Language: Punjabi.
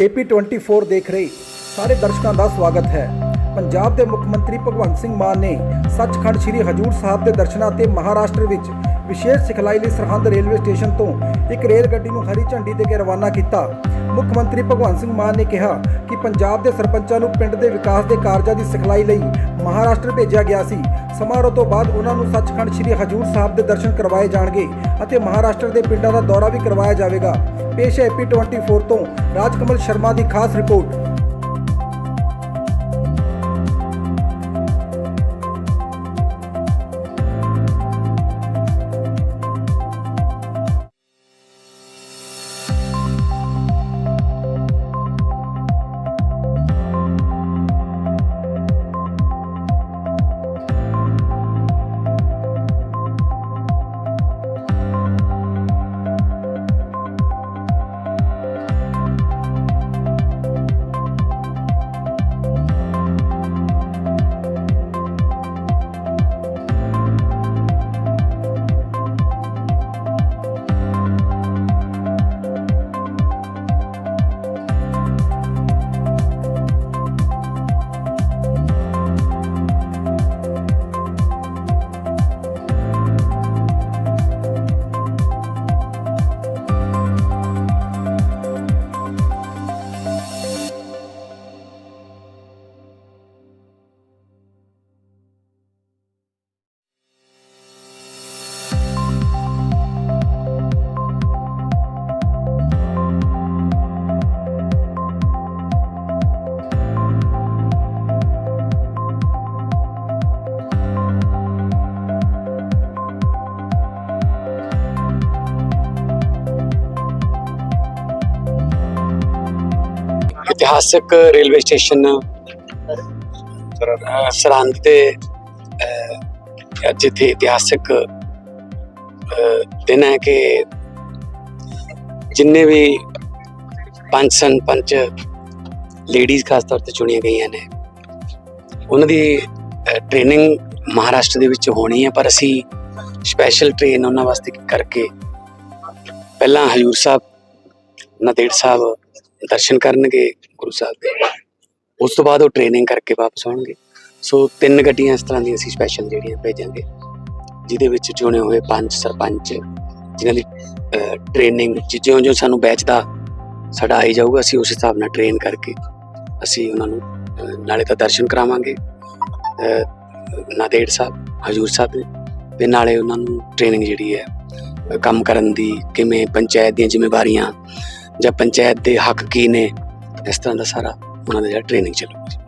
AP24 ਦੇਖ ਰਹੇ। ਸਾਰੇ ਦਰਸ਼ਕਾਂ ਦਾ ਸਵਾਗਤ ਹੈ। ਪੰਜਾਬ ਦੇ ਮੁੱਖ ਮੰਤਰੀ ਭਗਵੰਤ ਸਿੰਘ ਮਾਨ ਨੇ ਸੱਚਖੰਡ ਸ੍ਰੀ ਹਜੂਰ ਸਾਹਿਬ ਦੇ ਦਰਸ਼ਨਾਂ ਤੇ ਮਹਾਰਾਸ਼ਟਰ ਵਿੱਚ ਵਿਸ਼ੇਸ਼ ਸਿਖਲਾਈ ਲਈ ਸਰਹੰਦ ਰੇਲਵੇ ਸਟੇਸ਼ਨ ਤੋਂ ਇੱਕ ਰੇਲ ਗੱਡੀ ਨੂੰ ਹਰੀ ਝੰਡੀ ਦੇ ਕੇ ਰਵਾਨਾ ਕੀਤਾ। ਮੁੱਖ ਮੰਤਰੀ ਭਗਵੰਤ ਸਿੰਘ ਮਾਨ ਨੇ ਕਿਹਾ ਕਿ ਪੰਜਾਬ ਦੇ ਸਰਪੰਚਾਂ ਨੂੰ ਪਿੰਡ ਦੇ ਵਿਕਾਸ ਦੇ ਕਾਰਜਾਂ ਦੀ ਸਿਖਲਾਈ ਲਈ ਮਹਾਰਾਸ਼ਟਰ ਭੇਜਿਆ ਗਿਆ ਸੀ। ਸਮਾਰੋਹ ਤੋਂ ਬਾਅਦ ਉਹਨਾਂ ਨੂੰ ਸੱਚਖੰਡ ਸ੍ਰੀ ਹਜੂਰ ਸਾਹਿਬ ਦੇ ਦਰਸ਼ਨ ਕਰਵਾਏ ਜਾਣਗੇ ਅਤੇ ਮਹਾਰਾਸ਼ਟਰ ਦੇ ਪਿੰਡਾਂ ਦਾ ਦੌਰਾ ਵੀ ਕਰਵਾਇਆ ਜਾਵੇਗਾ। ਪੇਸ਼ ਹੈ ਪੀ24 ਤੋਂ। ਰਾਜਕਮਲ ਸ਼ਰਮਾ ਦੀ ਖਾਸ ਰਿਪੋਰਟ। ਇਤਿਹਾਸਕ ਰੇਲਵੇ ਸਟੇਸ਼ਨ ਸਰਹੰਦ ਤੇ ਇੱਥੇ ਇਤਿਹਾਸਕ ਦਿਨ ਹੈ ਕਿ ਜਿੰਨੇ ਵੀ ਪੰਜ ਸਨ ਪੰਜ ਲੇਡੀਜ਼ ਖਾਸ ਤੌਰ ਤੇ ਚੁਣੀਆਂ ਗਈਆਂ ਨੇ ਉਹਨਾਂ ਦੀ ਟ੍ਰੇਨਿੰਗ ਮਹਾਰਾਸ਼ਟਰ ਦੇ ਵਿੱਚ ਹੋਣੀ ਹੈ ਪਰ ਅਸੀਂ ਸਪੈਸ਼ਲ ਟ੍ਰੇਨ ਉਹਨਾਂ ਵਾਸਤੇ ਕਰਕੇ ਪਹਿਲਾਂ ਹਜੂਰ ਸਾਹਿਬ ਨਦੇੜ ਸਾਹਿਬ ਦਰਸ਼ਨ ਕਰਨਗੇ ਗੁਰੂ ਸਾਹਿਬ ਦੇ। ਉਸ ਤੋਂ ਬਾਅਦ ਉਹ ਟ੍ਰੇਨਿੰਗ ਕਰਕੇ ਵਾਪਸ ਆਉਣਗੇ। ਸੋ ਤਿੰਨ ਗੱਡੀਆਂ ਇਸ ਤਰ੍ਹਾਂ ਦੀਆਂ ਅਸੀਂ ਸਪੈਸ਼ਲ ਜਿਹੜੀਆਂ ਭੇਜਾਂਗੇ, ਜਿਹਦੇ ਵਿੱਚ ਚੁਣੇ ਹੋਏ ਪੰਜ ਸਰਪੰਚ, ਜਿਨ੍ਹਾਂ ਦੀ ਟ੍ਰੇਨਿੰਗ ਜਿਉਂ ਜਿਉਂ ਸਾਨੂੰ ਬੈਚ ਦਾ ਸਾਡਾ ਆਈ ਜਾਊਗਾ, ਅਸੀਂ ਉਸ ਹਿਸਾਬ ਨਾਲ ਟ੍ਰੇਨ ਕਰਕੇ ਅਸੀਂ ਉਹਨਾਂ ਨੂੰ ਨਾਲੇ ਤਾਂ ਦਰਸ਼ਨ ਕਰਾਵਾਂਗੇ। ਨਾਦੇੜ ਸਾਹਿਬ, ਹਜੂਰ ਸਾਹਿਬ ਦੇ ਤੇ ਨਾਲੇ ਉਹਨਾਂ ਨੂੰ ਟ੍ਰੇਨਿੰਗ ਜਿਹੜੀ ਹੈ ਕੰਮ ਕਰਨ ਦੀ, ਕਿਵੇਂ ਪੰਚਾਇਤ ਦੀਆਂ ਜ਼ਿੰਮੇਵਾਰੀਆਂ ਜਾਂ ਪੰਚਾਇਤ ਦੇ ਹੱਕ ਕੀ ਨੇ? ਇਸ ਤਰ੍ਹਾਂ ਦਾ ਸਾਰਾ ਉਹਨਾਂ ਦਾ ਜਿਹੜਾ ਟ੍ਰੇਨਿੰਗ ਚੱਲੂਗਾ